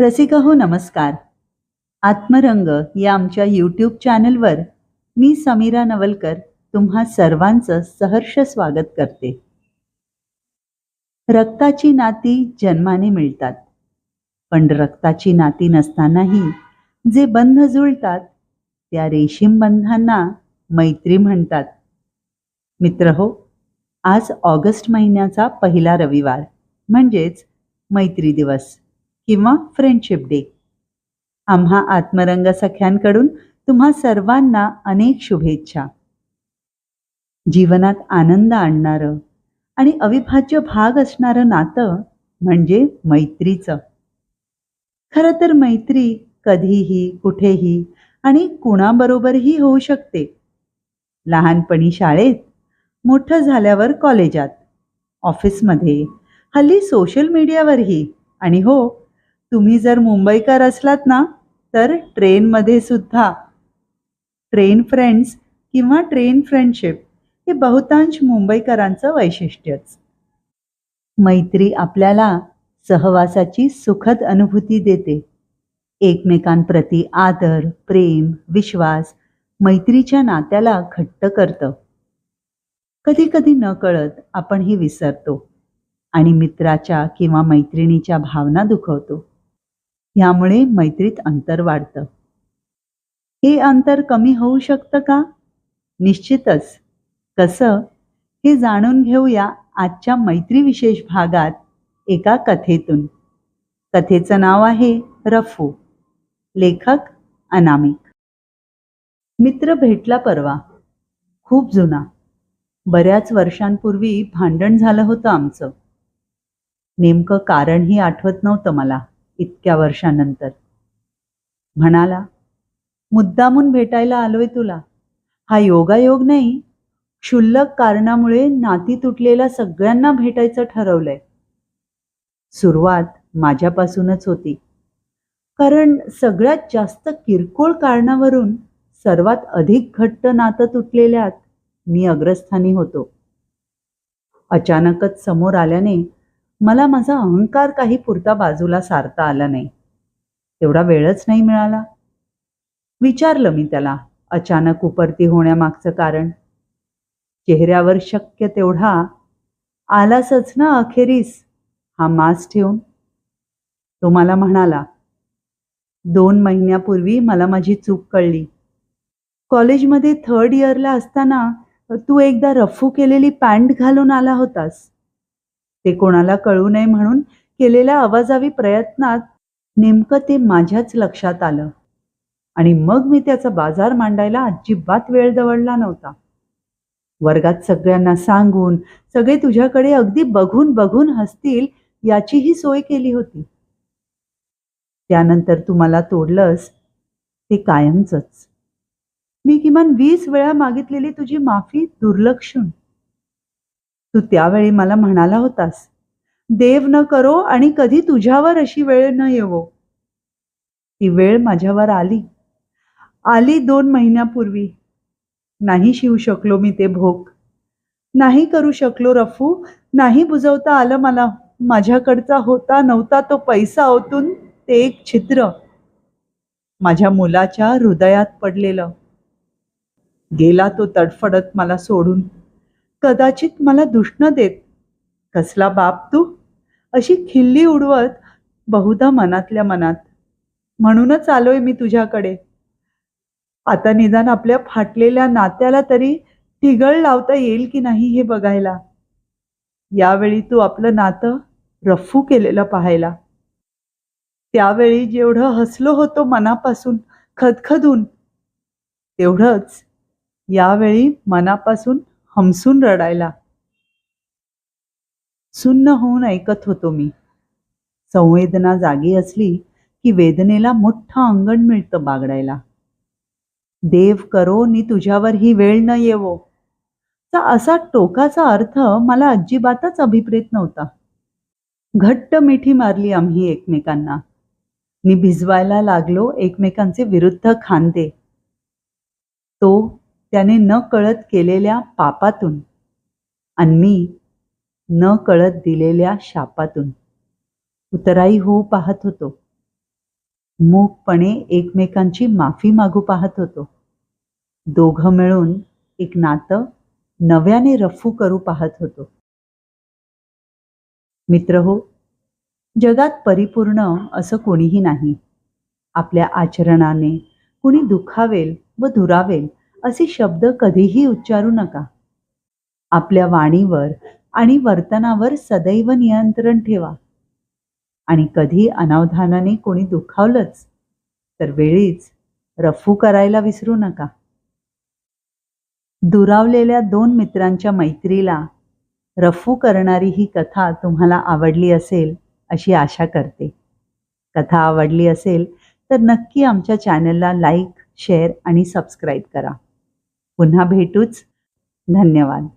रसिका हो नमस्कार. आत्मरंग या आमच्या यूट्यूब चॅनलवर मी समीरा नवलकर तुम्हा सर्वांचं सहर्ष स्वागत करते. रक्ताची नाती जन्माने मिळतात. पण रक्ताची नाती नसतानाही जे बंध जुळतात त्या रेशीम बंधांना मैत्री म्हणतात. मित्र हो आज ऑगस्ट महिन्याचा पहिला रविवार म्हणजेच मैत्री दिवस. किंवा फ्रेंडशिप डे आम्हा आत्मरंग सख्यांकडून तुम्हा सर्वांना अनेक शुभेच्छा. जीवनात आनंद आणणारं आणि अविभाज्य भाग असणारं नातं म्हणजे मैत्रीचं. खरं तर मैत्री कधीही कुठेही आणि कुणाबरोबरही होऊ शकते. लहानपणी शाळेत मोठं झाल्यावर कॉलेजात ऑफिसमध्ये हल्ली सोशल मीडियावरही आणि हो तुम्ही जर मुंबईकर असलात ना तर ट्रेनमध्ये सुद्धा ट्रेन फ्रेंड्स किंवा ट्रेन फ्रेंडशिप हे बहुतांश मुंबईकरांचं वैशिष्ट्यच. मैत्री आपल्याला सहवासाची सुखद अनुभूती देते. एकमेकांप्रती आदर प्रेम विश्वास मैत्रीच्या नात्याला घट्ट करतं. कधी कधी न कळत आपण ही विसरतो आणि मित्राच्या किंवा मैत्रिणीच्या भावना दुखवतो. यामुळे मैत्रीत अंतर वाढतं. हे अंतर कमी होऊ शकतं का? निश्चितच. कसं? हे जाणून घेऊया आजच्या मैत्री विशेष भागात एका कथेतून. कथेचं नाव आहे रफू. लेखक अनामिक. मित्र भेटला परवा. खूप जुना. बऱ्याच वर्षांपूर्वी भांडण झालं होतं आमचं. नेमकं कारणही आठवत नव्हतं मला. इतक्या वर्षानंतर. म्हणाला मुद्दामून भेटायला आलोय तुला. हा योगायोग नाही क्षुल्लक कारणामुळे नाती तुटलेल्या सगळ्यांना भेटायचं ठरवलंय. सुरुवात माझ्यापासूनच होती. कारण सगळ्यात जास्त किरकोळ कारणावरून सर्वात अधिक घट्ट नातं तुटलेल्यात मी अग्रस्थानी होतो. अचानकच समोर आल्याने मला माझा अहंकार काही पुरता बाजूला सारता आला नाही. तेवढा वेळच नाही मिळाला. विचारलं मी त्याला अचानक उपरती होण्यामागचं कारण. चेहऱ्यावर शक्य तेवढा आलासच ना अखेरीस हा मास ठेवून. तो मला म्हणाला दोन महिन्यापूर्वी मला माझी चूक कळली. कॉलेजमध्ये थर्ड इयरला असताना तू एकदा रफू केलेली पॅन्ट घालून आला होतास. ते कोणाला कळू नये म्हणून केलेल्या आवाजावी प्रयत्नात नेमकं ते माझ्याच लक्षात आलं. आणि मग मी त्याचा बाजार मांडायला अजिबात वेळ दवडला नव्हता. वर्गात सगळ्यांना सांगून सगळे तुझ्याकडे अगदी बघून बघून हसतील याचीही सोय केली होती. त्यानंतर तू मला तोडलंस ते कायमचंच. मी किमान वीस वेळा मागितलेली तुझी माफी दुर्लक्षून. तू त्यावेळी मला म्हणाला होतास देव न करो आणि कधी तुझ्यावर अशी वेळ न येवो. ती वेळ माझ्यावर आली. आली दोन महिन्यापूर्वी. नाही शिवू शकलो मी ते भोग. नाही करू शकलो रफू. नाही बुजवता आलं मला. माझ्याकडचा होता नव्हता तो पैसा ओतून ते एक छिद्र. माझ्या मुलाच्या हृदयात पडलेलं. गेला तो तडफडत मला सोडून. कदाचित मला दुष्ण देत. कसला बाप तू? अशी खिल्ली उडवत बहुधा मनातल्या मनात. म्हणूनच आलोय मी तुझ्याकडे. आता निदान आपल्या फाटलेल्या नात्याला तरी ठिगळ लावता येईल की नाही हे बघायला. यावेळी तू आपलं नातं रफू केलेलं पाहायला. त्यावेळी जेवढं हसलो होतो मनापासून खदखदून तेवढंच यावेळी मनापासून हमसून रडायला. सुन्न होऊन ऐकत होतो मी. संवेदना जागी असली की वेदनेला मोठं अंगण मिळतं बागडायला. देव करो नी तुझ्यावर ही वेळ न येवो. चा असा टोकाचा अर्थ मला अजिबातच अभिप्रेत नव्हता. घट्ट मिठी मारली आम्ही एकमेकांना. नि भिजवायला लागलो एकमेकांचे विरुद्ध खांदे. तो त्याने न कळत केलेल्या पापातून आणि मी न कळत दिलेल्या शापातून उतराई होऊ पाहत होतो. मूकपणे एकमेकांची माफी मागू पाहत होतो. दोघं मिळून एक नातं नव्याने रफू करू पाहत होतो. मित्र हो जगात परिपूर्ण असं कोणीही नाही. आपल्या आचरणाने कुणी दुखावेल व दुरावेल असे शब्द कधीही उच्चारू नका. आपल्या वाणीवर आणि वर्तनावर सदैव नियंत्रण ठेवा. आणि कधी अनावधानाने कोणी दुखावलंच तर वेळीच रफू करायला विसरू नका. दुरावलेल्या दोन मित्रांच्या मैत्रीला रफू करणारी ही कथा तुम्हाला आवडली असेल अशी आशा करते. कथा आवडली असेल तर नक्की आमच्या चॅनलला लाईक शेअर आणि सबस्क्राईब करा. पुन्हा भेटूच. धन्यवाद.